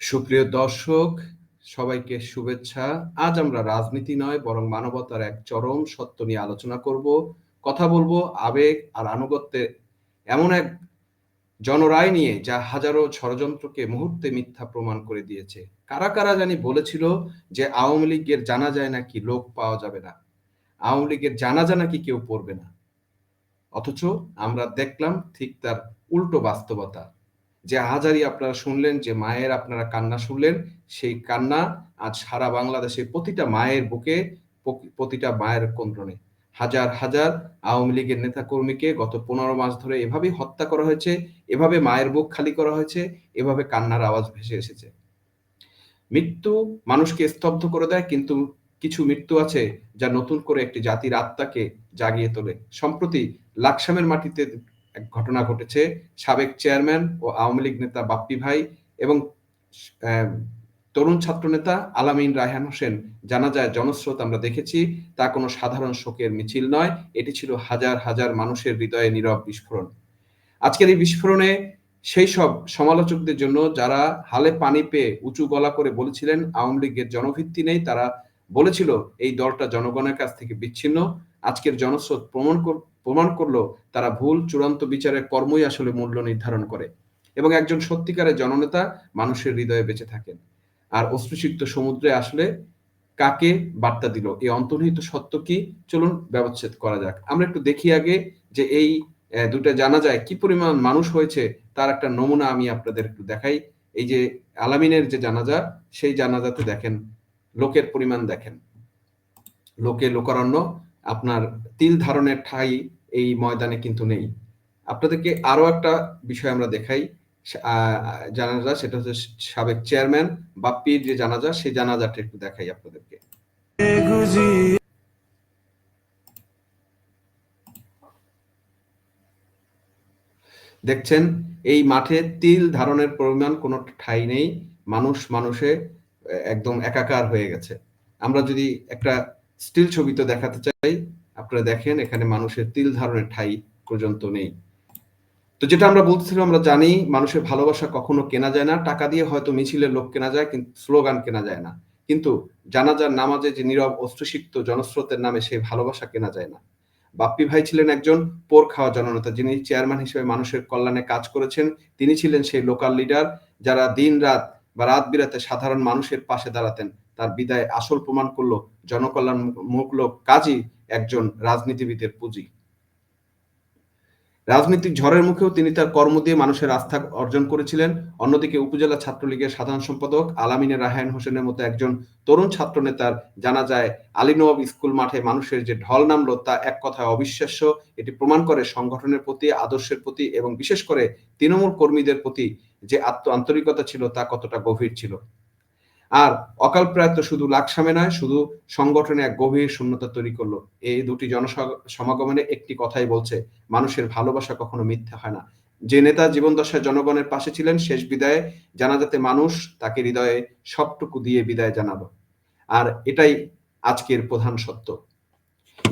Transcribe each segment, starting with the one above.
সুপ্রিয় দর্শক সবাইকে শুভেচ্ছা। আজ আমরা রাজনীতি নয়, বরং মানবতার এক চরম সত্য নিয়ে আলোচনা করব। কথা বলব আবেগ আর আনুগত্যে। এমন এক জনরায় নিয়ে যা হাজারো ষড়যন্ত্রকে মুহূর্তে মিথ্যা প্রমাণ করে দিয়েছে। কারা কারা জানি বলেছিল যে আওয়ামী লীগের জানা যায় নাকি লোক পাওয়া যাবে না। আওয়ামী লীগের জানাজা নাকি কেউ পড়বে না। অথচ আমরা দেখলাম ঠিক তার উল্টো বাস্তবতা। যে হাজারি আপনারা শুনলেন, যে মায়ের আপনারা কান্না শুনলেন, সেই কান্না আজ সারা বাংলাদেশে প্রতিটা মায়ের বুকে প্রতিটা মায়ের কন্দ্রণে হাজার হাজার আওয়ামী লীগের নেতা কর্মীকে গত পনেরো মাস ধরে এভাবেই হত্যা করা হয়েছে, এভাবে মায়ের বুক খালি করা হয়েছে, এভাবে কান্নার আওয়াজ ভেসে এসেছে। মৃত্যু মানুষকে স্তব্ধ করে দেয়, কিন্তু কিছু মৃত্যু আছে যা নতুন করে একটি জাতির আত্মাকে জাগিয়ে তোলে। সম্প্রতি লাকসামের মাটিতে এক ঘটনা ঘটেছে। সাবেক চেয়ারম্যান ও আওয়ামী লীগ নেতা বাপ্পি ভাই এবং তরুণ ছাত্র নেতা আলামিন রায়হান হোসেন। জানা যায়, জনস্রোত আমরা দেখেছি, তা কোনো সাধারণ শোকের মিছিল নয়। এটি ছিল হাজার হাজার মানুষের হৃদয়ে নীরব বিস্ফোরণ। আজকের এই বিস্ফোরণে সেই সব সমালোচকদের জন্য যারা হালে পানি পেয়ে উঁচু গলা করে বলেছিলেন আওয়ামী লীগের জনভিত্তি নেই, তারা বলেছিল, এই দলটা জনগণের কাছ থেকে বিচ্ছিন্ন। আজকের জনস্রোত প্রমাণ প্রমাণ করল তারা ভুল চূড়ান্ত বিচারের কর্মই আসলে মূল্য নির্ধারণ করে এবং একজন সত্যিকারের জননেতা মানুষের হৃদয়ে বেঁচে থাকেন। আর অশ্রুসিক্ত সমুদ্রে আসলে কাকে বার্তা দিল? এই অন্তর্নিহিত সত্য কি? চলুন ব্যবচ্ছেদ করা যাক। আমরা একটু দেখি আগে যে এই দুটা জানা যায় কি পরিমাণ মানুষ হয়েছে তার একটা নমুনা আমি আপনাদের একটু দেখাই। এই যে আলামিনের যে জানাজা, সেই জানাজাতে দেখেন, লোকের পরিমাণ দেখেন। লোকে লোকারণ্য, আপনার তিল ধারণের ঠাই এই ময়দানে কিন্তু নেই। আপনাদেরকে আরও একটা বিষয় আমরা দেখাই। জানাজা, সেটা হচ্ছে সাবেক চেয়ারম্যান বাপ্পির যে জানাজা, সেই জানাজাটা একটু দেখাই আপনাদেরকে। দেখছেন, এই মাঠে তিল ধারণের পরিমাণ কোনো ঠাই নেই। মানুষ মানুষে একদম একাকার হয়ে গেছে। আমরা যদি একটা স্টিল ছবি তো দেখাতে চাই আপনারা দেখেন, এখানে মানুষের তিল ধারণের ঠাই পর্যন্ত নেই। তো যেটা আমরা বলছিলাম আমরা জানি মানুষের ভালোবাসা কখনো কেনা যায় না। টাকা দিয়ে হয়তো মিছিলের লোক কেনা যায়, কিন্তু স্লোগান কেনা যায় না। কিন্তু জানাজার নামাজে যে নীরব অস্ত্রসিক্ত জনস্রোতের নামে সেই ভালোবাসা কেনা যায় না। বাপ্পি ভাই ছিলেন একজন পোর খাওয়া জননেতা, যিনি চেয়ারম্যান হিসেবে মানুষের কল্যাণে কাজ করেছেন। তিনি ছিলেন সেই লোকাল লিডার যারা দিন রাত বা রাত বিরাতে সাধারণ মানুষের পাশে দাঁড়াতেন। তার বিদায় আসল প্রমাণ করল জনকল্যাণমূলক কাজই একজন রাজনীতিবিদের পুঁজি। রাজনৈতিক ঝড়ের মুখেও তিনি তার কর্ম দিয়ে মানুষের আস্থা অর্জন করেছিলেন। অন্যদিকে উপজেলা ছাত্রলীগের সাধারণ সম্পাদক আলামিনের রাহায়ন হোসেনের মতো একজন তরুণ ছাত্র নেতার জানা যায়, আলী নবাব স্কুল মাঠে মানুষের যে ঢল নামলো তা এক কথায় অবিশ্বাস্য। এটি প্রমাণ করে সংগঠনের প্রতি, আদর্শের প্রতি এবং বিশেষ করে তৃণমূল কর্মীদের প্রতি যে আত্ম আন্তরিকতা ছিল তা কতটা গভীর ছিল। আর অকাল প্রয়াত শুধু লাকসামে নয়, শুধু সংগঠনে এক গভীর শূন্যতা তৈরি করল। এই দুটি জনসমাগমনে একটি কথাই বলছে, মানুষের ভালোবাসা কখনো মিথ্যা হয় না। যে নেতা জীবনদশায় জনগণের পাশে ছিলেন, শেষ বিদায়ে জানাজাতে মানুষ তাকে হৃদয়ে সবটুকু দিয়ে বিদায় জানালো আর এটাই আজকের প্রধান সত্য।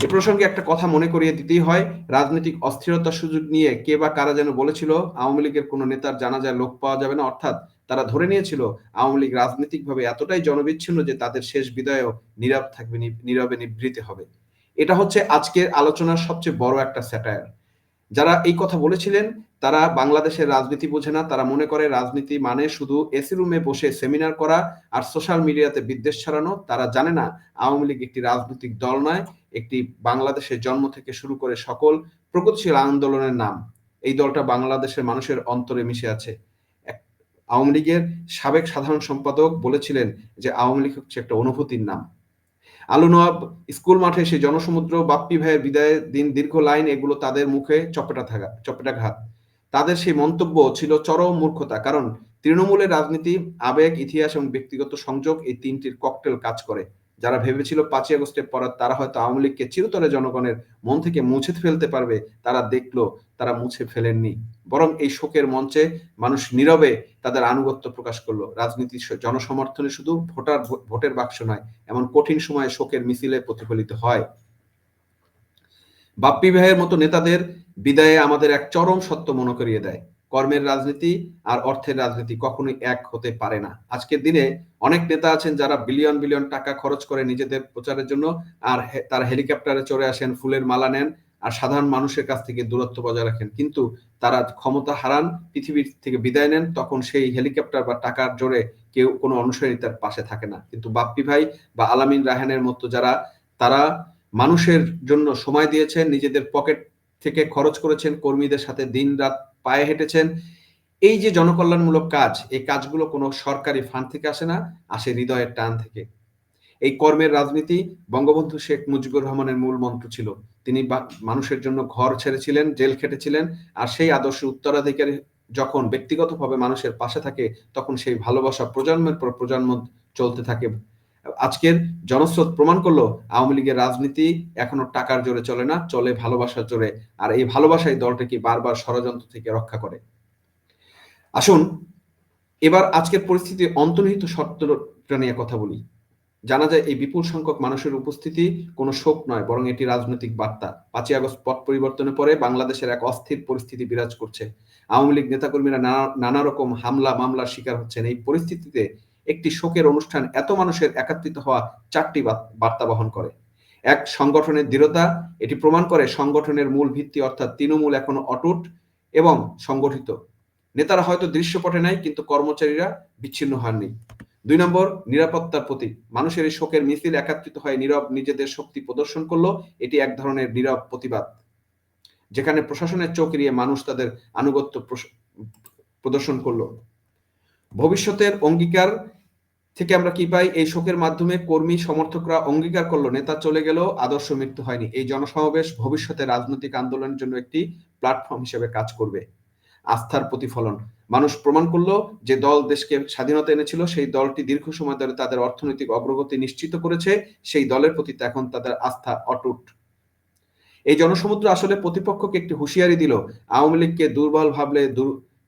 এ প্রসঙ্গে একটা কথা মনে করিয়ে দিতেই হয়, রাজনৈতিক অস্থিরতার সুযোগ নিয়ে কে বা কারা যেন বলেছিল, আওয়ামী লীগের কোনো নেতার জানাজায় লোক পাওয়া যাবে না, অর্থাৎ তারা ধরে নিয়েছিল আওয়ামী লীগ রাজনৈতিকভাবে এতটাই জনবিচ্ছিন্ন যে তাদের শেষ বিদায়ও নীরব থাকবে নীরবে নিবৃতে হবে। এটা হচ্ছে আজকের আলোচনার সবচেয়ে বড় একটা স্যাটায়ার। যারা এই কথা বলেছিলেন, তারা বাংলাদেশের রাজনীতি বোঝে না, তারা মনে করে রাজনীতি মানে শুধু এসি রুমে বসে সেমিনার করা আর সোশ্যাল মিডিয়াতে বিদ্বেষ ছড়ানো। তারা জানে না আওয়ামী লীগ একটি রাজনৈতিক দল নয়, একটি বাংলাদেশের জন্ম থেকে শুরু করে সকল প্রগতিশীল আন্দোলনের নাম। এই দলটা বাংলাদেশের মানুষের অন্তরে মিশে আছে। আওয়ামী লীগের সাবেক সাধারণ সম্পাদক বলেছিলেন যে আওয়ামী লীগ হচ্ছে একটা অনুভূতির নাম। আলু নবাব স্কুল মাঠে সেই জনসমুদ্র বাপ্পি ভাইয়ের বিদায়ের দিন দীর্ঘ লাইন এগুলো তাদের মুখে চপেটা থাকা চপেটাঘাত। তাদের সেই মন্তব্য ছিল চরম মূর্খতা কারণ তৃণমূলের রাজনীতি, আবেগ, ইতিহাস এবং ব্যক্তিগত সংযোগ এই তিনটির ককটেল কাজ করে। যারা ভেবেছিল পাঁচই আগস্টের পর তারা হয়তো আওয়ামী লীগকে চিরতরে জনগণের মন থেকে মুছে ফেলতে পারবে, তারা দেখল তারা মুছে ফেলেননি। বরং এই শোকের মঞ্চে মানুষ নীরবে তাদের আনুগত্য প্রকাশ করল। রাজনীতির জনসমর্থনে শুধু ভোটার ভোটের বাক্স নয়, এমন কঠিন সময়ে শোকের মিছিলে প্রতিফলিত হয়। বাপ্পি ভাইয়ের মতো নেতাদের বিদায়ে আমাদের এক চরম সত্য মনে করিয়ে দেয়। কর্মের রাজনীতি আর অর্থের রাজনীতি কখনোই এক হতে পারে না। আজকের দিনে অনেক নেতা আছেন যারা বিলিয়ন বিলিয়ন টাকা খরচ করে নিজেদের প্রচারের জন্য আর তারা হেলিকপ্টারে চড়ে আসেন, ফুলের মালা নেন আর সাধারণ মানুষের কাছ থেকে দূরত্ব বজায় রাখেন। কিন্তু তারা ক্ষমতা হারান, পৃথিবীর থেকে বিদায় নেন, তখন সেই হেলিকপ্টার বা টাকার জোরে কেউ কোনো অনুসারী তার পাশে থাকে না। কিন্তু বাপ্পি ভাই বা আলামিন রাহানের মতো যারা, তারা মানুষের জন্য সময় দিয়েছেন, নিজেদের পকেট থেকে খরচ করেছেন কর্মীদের সাথে দিন রাত পায়ে হেঁটেছেন। এই যে জনকল্যাণমূলক কাজ, এই কাজগুলো কোনো সরকারি ফান্ড থেকে আসে না, আসে হৃদয়ের টান থেকে। এই কর্মের রাজনীতি বঙ্গবন্ধু শেখ মুজিবুর রহমানের মূল মন্ত্র ছিল। তিনি মানুষের জন্য ঘর ছেড়েছিলেন, জেল খেটেছিলেন, আর সেই আদর্শ উত্তরাধিকারী যখন ব্যক্তিগতভাবে মানুষের পাশে থাকে, তখন সেই ভালোবাসা প্রজন্মের পর প্রজন্ম চলতে থাকে। আজকের জনস্রোত প্রমাণ করল আওয়ামী লীগের রাজনীতি এখনও টাকার জোরে চলে না, চলে ভালোবাসার জোরে। আর এই ভালোবাসাই দলটিকে বারবার ষড়যন্ত্র থেকে রক্ষা করে। আসুন, এবার আজকের পরিস্থিতি অন্তর্নিহিত শর্তটা নিয়ে কথা বলি। জানা যায় এই বিপুল সংখ্যক মানুষের উপস্থিতি কোনো শোক নয়, বরং এটি রাজনৈতিক বার্তা। পাঁচই আগস্ট পথ পরিবর্তনের পরে বাংলাদেশের এক অস্থির পরিস্থিতি বিরাজ করছে। আওয়ামী লীগ নেতাকর্মীরা নানা রকম হামলা মামলার শিকার হচ্ছেন। এই পরিস্থিতিতে একটি শোকের অনুষ্ঠান এত মানুষের একত্রিত হওয়া চারটি বার্তা বহন করে। এক, সংগঠনের দৃঢ়তা, এটি প্রমাণ করে সংগঠনের মূল ভিত্তি অর্থাৎ তৃণমূল এখনও অটুট এবং সংগঠিত। নেতারা হয়তো দৃশ্যপটে নাই, কিন্তু কর্মচারীরা বিচ্ছিন্ন হননি। দুই নম্বর, নিরাপত্তার প্রতি। মানুষের এই শোকের মিছিল একাত্রিত হয়ে নীরব নিজেদের শক্তি প্রদর্শন করল, এটি এক ধরনের নীরব প্রতিবাদ। যেখানে প্রশাসনের চোখ এড়িয়ে মানুষ তাদের আনুগত্য প্রদর্শন করল। ভবিষ্যতের অঙ্গীকার থেকে আমরা কি পাই? এই শোকের মাধ্যমে কর্মী, সমর্থকরা অঙ্গীকার করল, নেতা চলে গেলেও আদর্শ মৃত্যু হয়নি। এই জনসমাবেশ ভবিষ্যতে রাজনৈতিক আন্দোলনের জন্য একটি প্ল্যাটফর্ম হিসেবে কাজ করবে। আস্থার প্রতিফলন। মানুষ প্রমাণ করল যে দল দেশকে স্বাধীনতা এনেছিল, সেই দলটি দীর্ঘ সময় ধরে তাদের অর্থনৈতিক অগ্রগতি নিশ্চিত করেছে, সেই দলের প্রতি এখন তাদের আস্থা অটুট। এই জনসমুদ্র আসলে প্রতিপক্ষকে একটি হুঁশিয়ারি দিল। আওয়ামী লীগকে দুর্বল ভাবলে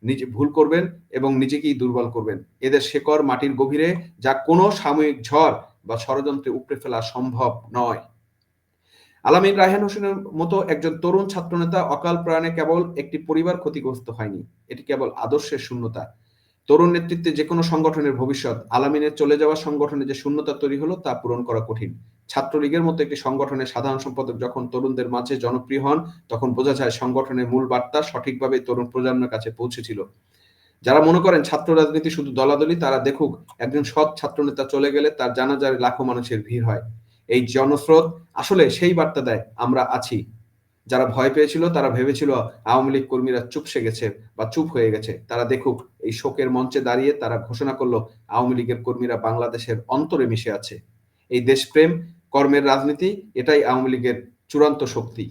নিজে ভুল করবেন এবং নিজেকেই দুর্বল করবেন। এদের শেকড় মাটির গভীরে যা কোনো সাময়িক ঝড় বা ষড়যন্ত্রে উপড়ে ফেলা সম্ভব নয়। আলামিন রায়হান হোসেনের মতো একজন তরুণ ছাত্রনেতা অকাল প্রাণে কেবল একটি পরিবার ক্ষতিগ্রস্ত হয়নি। এটি কেবল আদর্শের শূন্যতা। তরুণ নেতৃত্বে যে কোনো সংগঠনের ভবিষ্যৎ, আলামিনের চলে যাওয়া সংগঠনে যে শূন্যতা তৈরি হলো তা পূরণ করা কঠিন। ছাত্রলীগের মতো একটি সংগঠনের সাধারণ সম্পাদক যখন তরুণদের মাঝে জনপ্রিয় হন, তখন বোঝা যায় সংগঠনের মূল বার্তা সঠিকভাবে তরুণ প্রজন্মের কাছে পৌঁছেছিল। যারা মনে করেন ছাত্র রাজনীতি শুধু দলাদলি, তারা দেখুক একজন সৎ ছাত্রনেতা চলে গেলে তার জানাজারে লাখো মানুষের ভিড় হয়। এই জনস্রোত আসলে সেই বার্তা দেয়, আমরা আছি। যারা ভয় পেয়েছিল, তারা ভেবেছিল, আওয়ামী লীগ কর্মীরা চুপসে গেছে বা চুপ হয়ে গেছে। তারা দেখুক, এই শোকের মঞ্চে দাঁড়িয়ে তারা ঘোষণা করল, আওয়ামী লীগের কর্মীরা বাংলাদেশের অন্তরে মিশে আছে। এই দেশপ্রেম, কর্মের রাজনীতি, এটাই আওয়ামী লীগের চূড়ান্ত শক্তি।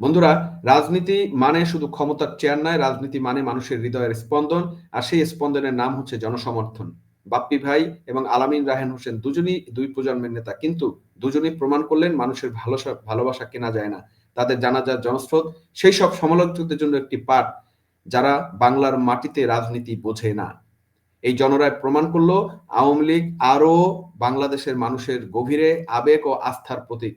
বন্ধুরা, রাজনীতি মানে শুধু ক্ষমতার চেয়ার নয়, রাজনীতি মানে মানুষের হৃদয়ের স্পন্দন, আর সেই স্পন্দনের নাম হচ্ছে জনসমর্থন। বাপ্পি ভাই এবং আলামিন রাহেন হোসেন দুজনই দুই প্রজন্মের নেতা, কিন্তু দুজনই প্রমাণ করলেন মানুষের ভালোবাসা কেনা যায় না। তাদের জানাজার জনস্রোত, সেই সব সমালোচকদের জন্য একটি পাঠ যারা বাংলার মাটিতে রাজনীতি বোঝে না। এই জনরায় প্রমাণ করল আওয়ামী লীগ আরও বাংলাদেশের মানুষের গভীরে আবেগ ও আস্থার প্রতীক।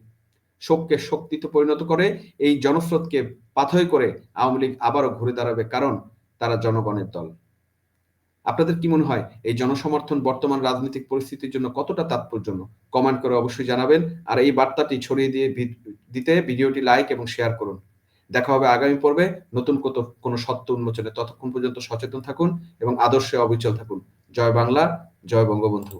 শোককে শক্তিতে পরিণত করে এই জনস্রোতকে পাথয় করে আওয়ামী লীগ আবারও ঘুরে দাঁড়াবে কারণ তারা জনগণের দল। আপনাদের কি মনে হয়, এই জনসমর্থন বর্তমান রাজনৈতিক পরিস্থিতির জন্য কতটা তাৎপর্যপূর্ণ? কমেন্ট করে অবশ্যই জানাবেন। আর এই বার্তাটি ছড়িয়ে দিয়ে দিতে ভিডিওটি লাইক এবং শেয়ার করুন। দেখা হবে আগামী পর্বে। নতুন কত, কোনো সত্য উন্মোচনে ততক্ষণ পর্যন্ত সচেতন থাকুন এবং আদর্শে অবিচল থাকুন। জয় বাংলা, জয় বঙ্গবন্ধু।